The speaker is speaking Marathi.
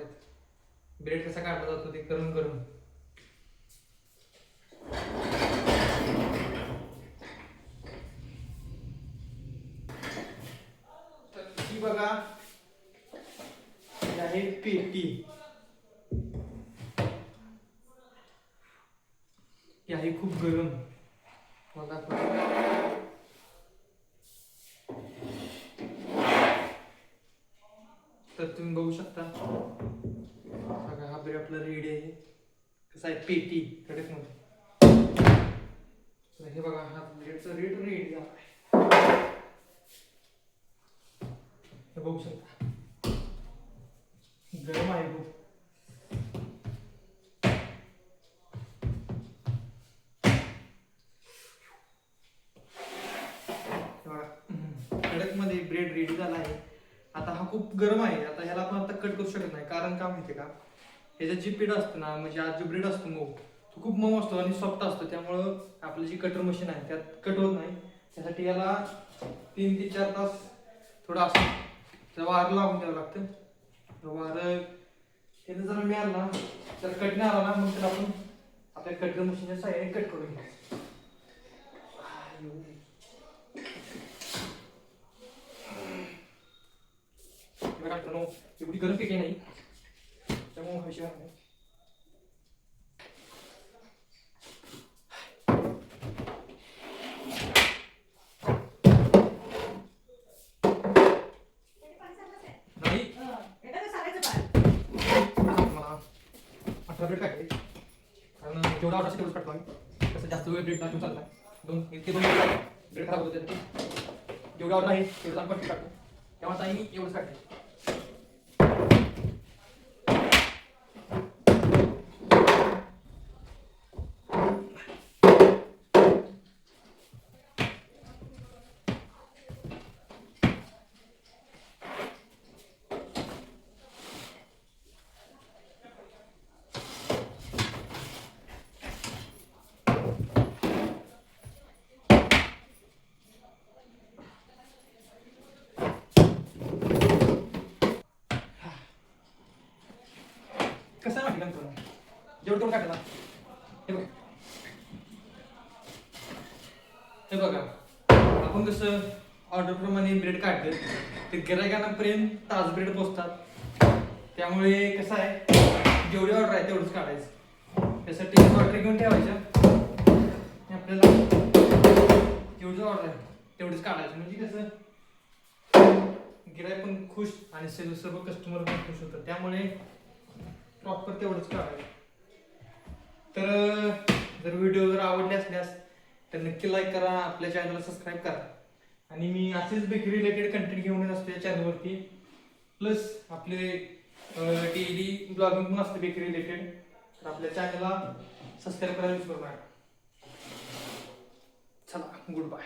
लावल्यात ब्रेड कसा काढला जातो ते करून करून. तर ही बघा. ही आहे पेटी. ही आहे खूप गरम. मला तर तुम्ही बघू शकता. बघा हा ब्रेड आपला रेडी आहे. कसा आहे? पेटी कडकमध्ये तर हे बघा हा ब्रेडचा रेट रेडी झाला आहे. हे बघू शकता. गरम आहे खूप. कडक ब्रेड रेडी झाला आहे. खूप गरम आहे. आता ह्याला आपण आता कट करू शकत नाही. कारण का माहितीये का? ह्याचा जी पीठ असतं ना म्हणजे आज जो ब्रेड असतो मऊ तो खूप मऊ असतो आणि सॉफ्ट असतो. त्यामुळं आपलं जी कटर मशीन आहे त्यात कट होत नाही. त्यासाठी याला तीन ते चार तास थोडं असतो त्याला वारं लावून द्यावं लागतं. वारं त्यानं जरा मिळालं ना तर कट नाही आला ना मग तर आपण आपल्या कटर मशीनच्या साह्याने कट करून घ्यायचं बघा मित्रांनो एवढी गरम पेटी नाही? त्यामुळे व्हायची नाही? नाही मला अठरा ब्रेड काढले कारण जेवढा ऑर्डर तेवढंच काढतो आम्ही कसं जास्त वेळ ब्रेड नाही चालला दोन एक ते दोन ब्रेड खराब होते जेवढा ऑर्डर आहे तेवढं आम्ही काढतो तेव्हा आता आम्ही एवढंच काढते कसं माहिती का मित्रांनो जेवढं तेवढं काढला हे बघ. हे बघा आपण कसं ऑर्डर प्रमाणे ब्रेड काढतो ते गिरायकांपर्यंत ताज ब्रेड पोचतात. त्यामुळे कसं आहे जेवढी ऑर्डर आहे तेवढंच काढायचं. त्यासाठी ऑर्डर घेऊन ठेवायच्या. आपल्याला जेवढी ऑर्डर आहे तेवढंच काढायचं. म्हणजे कसं गिराय पण खुश आणि सर्व सर्व कस्टमर पण खुश होतात. त्यामुळे प्रॉपर तेवढंच करायचं. तर जर व्हिडिओ जर आवडले असल्यास तर नक्की लाईक करा आपल्या चॅनलला सबस्क्राईब करा. आणि मी असेच बेकरी रिलेटेड कंटेंट घेऊन येत असतो या चॅनलवरती प्लस आपले डेली ब्लॉगिंग पण असते बेकरी रिलेटेड तर आपल्या चॅनलला सबस्क्राईब करायला विसरू नका. चला गुड बाय